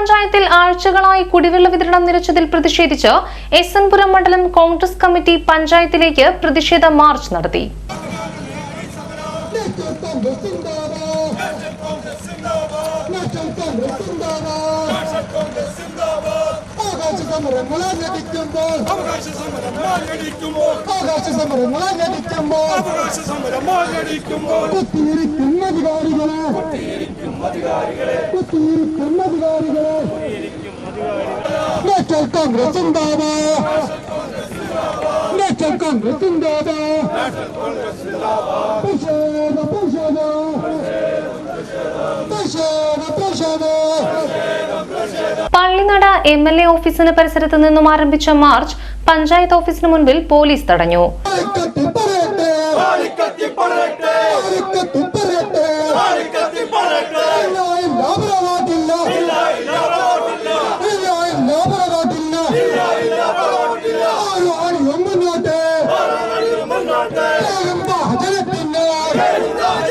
ഗ്രാമപഞ്ചായത്തിൽ ആഴ്ചകളായി കുടിവെള്ള വിതരണം നിലച്ചതിൽ പ്രതിഷേധിച്ച് എസ് എൻപുരം മണ്ഡലം കോൺഗ്രസ് കമ്മിറ്റി പഞ്ചായത്തിലേക്ക് പ്രതിഷേധ മാർച്ച് നടത്തി. സമരങ്ങളെ ഞെട്ടിക്കുമ്പോൾ അവകാശ അവകാശ അവകാശ സമരമായി അടിക്കുമ്പോൾ കുത്തിയിരിക്കുന്ന അധികാരികളെ. കുത്തിയിരിക്കുന്ന അധികാരികളെ. നാഷണൽ കോൺഗ്രസ് ഉണ്ടാവാ നാഷണൽ കോൺഗ്രസ് ഉണ്ടാവാ പ്രതിഷേധ പ്രതിഷേധ പള്ളിനട എം എൽ എ ഓഫീസിന് പരിസരത്ത് നിന്നും ആരംഭിച്ച മാർച്ച് പഞ്ചായത്ത് ഓഫീസിന് മുൻപിൽ പോലീസ് തടഞ്ഞു. ആളിക്കത്തി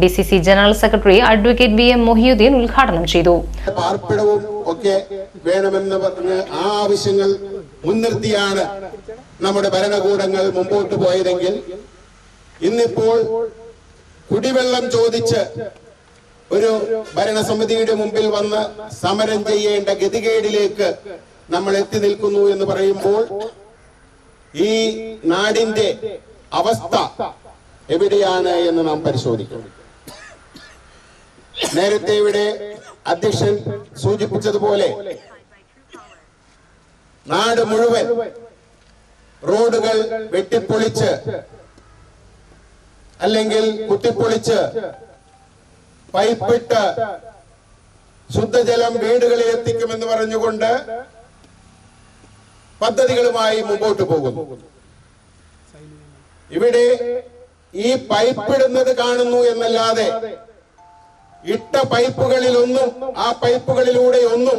D C C general secretary advocate V M Mohiyuddin ഉദ്ഘാടനം ചെയ്തു. പാർപ്പിടവും ഒക്കെ വേണമെന്ന് പറഞ്ഞ് ആ ആവശ്യങ്ങൾ മുൻനിർത്തിയാണ് നമ്മുടെ ഭരണകൂടങ്ങൾ മുമ്പോട്ട് പോയതെങ്കിൽ ഇന്നിപ്പോൾ കുടിവെള്ളം ചോദിച്ച് ഒരു ഭരണസമിതിയുടെ മുമ്പിൽ വന്ന് സമരം ചെയ്യേണ്ട ഗതികേടിലേക്ക് നമ്മൾ എത്തി നിൽക്കുന്നു എന്ന് പറയുമ്പോൾ ഈ നാടിന്റെ അവസ്ഥ എവിടെയാണ് എന്ന് നാം പരിശോധിക്കണം നേരത്തെ ഇവിടെ അധ്യക്ഷൻ സൂചിപ്പിച്ചതുപോലെ നാട് മുഴുവൻ റോഡുകൾ വെട്ടിപ്പൊളിച്ച് അല്ലെങ്കിൽ കുത്തിപ്പൊളിച്ച് പൈപ്പിട്ട് ശുദ്ധജലം വീടുകളിൽ എത്തിക്കുമെന്ന് പറഞ്ഞുകൊണ്ട് പദ്ധതികളുമായി മുമ്പോട്ട് പോകുന്നു. ഇവിടെ ഈ പൈപ്പിടുന്നത് കാണുന്നു എന്നല്ലാതെ ഇട്ട പൈപ്പുകളിൽ ഒന്നും ആ പൈപ്പുകളിലൂടെ ഒന്നും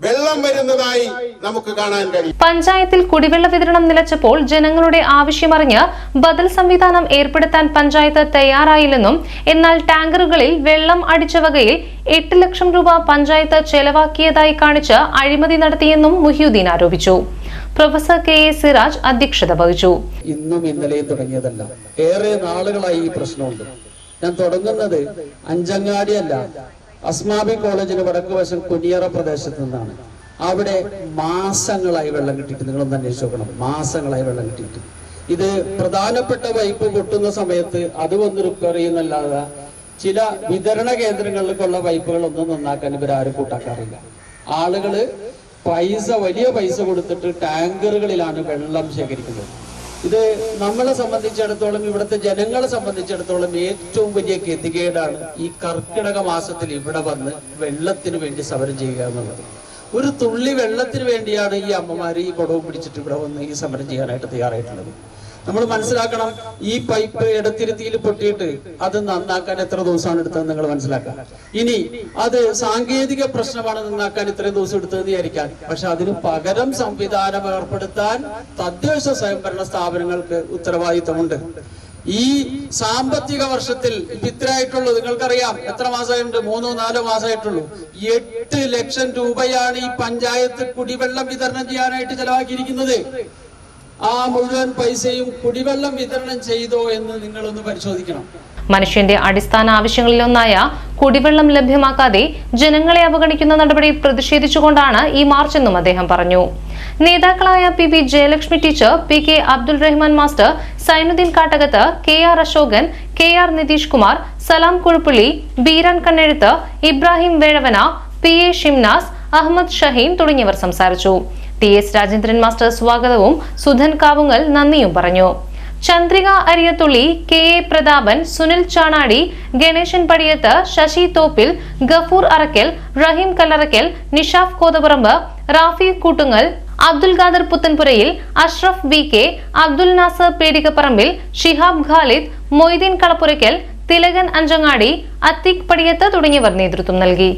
വെള്ളം വരുന്നതായി നമുക്ക് കാണാൻ കഴിയും. പഞ്ചായത്തിൽ കുടിവെള്ള വിതരണം നിലച്ചപ്പോൾ ജനങ്ങളുടെ ആവശ്യമറിഞ്ഞ് ബദൽ സംവിധാനം ഏർപ്പെടുത്താൻ പഞ്ചായത്ത് തയ്യാറായില്ലെന്നും എന്നാൽ ടാങ്കറുകളിൽ വെള്ളം അടിച്ച വകയിൽ എട്ട് ലക്ഷം രൂപ പഞ്ചായത്ത് ചെലവാക്കിയതായി കാണിച്ച് അഴിമതി നടത്തിയെന്നും മുഹിയുദ്ദീൻ ആരോപിച്ചു. പ്രൊഫസർ കെ എ സിറാജ് അധ്യക്ഷത വഹിച്ചു. ഇന്നും ഇന്നലെയും തുടങ്ങിയതല്ല. ഏറെ നാളുകളായി ഈ പ്രശ്നമുണ്ട്. ഞാൻ തുടങ്ങുന്നത് അഞ്ചങ്ങാടി അല്ല അസ്മാബി കോളേജിന് വടക്ക് വശം കുനിയറ പ്രദേശത്ത് നിന്നാണ്. അവിടെ മാസങ്ങളായി വെള്ളം കിട്ടിയിട്ട് നിങ്ങളൊന്ന് അന്വേഷിച്ച് നോക്കണം. മാസങ്ങളായി വെള്ളം കിട്ടിയിട്ട് ഇത് പ്രധാനപ്പെട്ട പൈപ്പ് പൊട്ടുന്ന സമയത്ത് അത് വന്ന് റിപ്പയർ ചെയ്യുന്നല്ലാതെ ചില വിതരണ കേന്ദ്രങ്ങളിലേക്കുള്ള പൈപ്പുകളൊന്നും നന്നാക്കാൻ ഇവർ ആരും കൂട്ടാക്കാറില്ല. ആളുകൾ പൈസ വലിയ പൈസ കൊടുത്തിട്ട് ടാങ്കറുകളിലാണ് വെള്ളം ശേഖരിക്കുന്നത്. ഇത് നമ്മളെ സംബന്ധിച്ചിടത്തോളം ഇവിടുത്തെ ജനങ്ങളെ സംബന്ധിച്ചിടത്തോളം ഏറ്റവും വലിയ ഗതികേടാണ് ഈ കർക്കിടക മാസത്തിൽ ഇവിടെ വന്ന് വെള്ളത്തിന് വേണ്ടി സമരം ചെയ്യുക എന്നുള്ളത്. ഒരു തുള്ളി വെള്ളത്തിന് വേണ്ടിയാണ് ഈ അമ്മമാര് ഈ കുടവും പിടിച്ചിട്ട് ഇവിടെ വന്ന് ഈ സമരം ചെയ്യാനായിട്ട് തയ്യാറായിട്ടുള്ളത്. നമ്മൾ മനസ്സിലാക്കണം ഈ പൈപ്പ് ഇടത്തിരുത്തിയിൽ പൊട്ടിയിട്ട് അത് നന്നാക്കാൻ എത്ര ദിവസമാണ് എടുത്തത് നിങ്ങൾ മനസ്സിലാക്കാം ഇനി അത് സാങ്കേതിക പ്രശ്നമാണ് നന്നാക്കാൻ ഇത്രയും ദിവസം എടുത്തതെന്ന് വിചാരിക്കാൻ. പക്ഷെ അതിന് പകരം സംവിധാനം ഏർപ്പെടുത്താൻ തദ്ദേശ സ്വയംഭരണ സ്ഥാപനങ്ങൾക്ക് ഉത്തരവാദിത്തമുണ്ട്. ഈ സാമ്പത്തിക വർഷത്തിൽ ഇത്രയായിട്ടുള്ളൂ നിങ്ങൾക്കറിയാം. എത്ര മാസമായിട്ടുണ്ട്? മൂന്നോ നാലോ മാസമായിട്ടുള്ളൂ. എട്ട് ലക്ഷം രൂപയാണ് ഈ പഞ്ചായത്ത് കുടിവെള്ളം വിതരണം ചെയ്യാനായിട്ട് ചെലവാക്കിയിരിക്കുന്നത്. ആ മുഴുവൻ പൈസയും കുടിവെള്ളം വിതരണം ചെയ്തോ എന്ന് നിങ്ങളൊന്ന് പരിശോധിക്കണം. മനുഷ്യന്റെ അടിസ്ഥാന ആവശ്യങ്ങളിലൊന്നായ കുടിവെള്ളം ലഭ്യമാക്കാതെ ജനങ്ങളെ അവഗണിക്കുന്ന നടപടി പ്രതിഷേധിച്ചുകൊണ്ടാണ് ഈ മാർച്ചെന്നും അദ്ദേഹം പറഞ്ഞു. നേതാക്കളായ P V Jayalakshmi teacher P K Abdul Rahman master Sainudheen Kattakath K R Ashokan K R Nitheesh Kumar Salam Kuzhuppully Beeran Kannezhuthu Ibrahim Vezhavana P A Shimnas Ahammed Shaheen തുടങ്ങിയവർ സംസാരിച്ചു. ടി എസ് രാജേന്ദ്രൻ മാസ്റ്റർ സ്വാഗതവും സുധൻ കാവുങ്ങൽ നന്ദിയും പറഞ്ഞു. Chandrika Ariyathully K A Prathapan Sunil Chanadi Ganesan Padiyath Sasi Thoppil Gafoor Arakkal Raheem Kallarakkal Nishaf Kothaparamb Rafi Koottungal Abdul Khader Puthenpurayil Ashraf V K Abdul Nasar Pedikaparambil Shihab Khalid Moideen Kalappurakkal Thilakan Anchangadi Athik Padiyath തുടങ്ങിയവർ നേതൃത്വം നൽകി.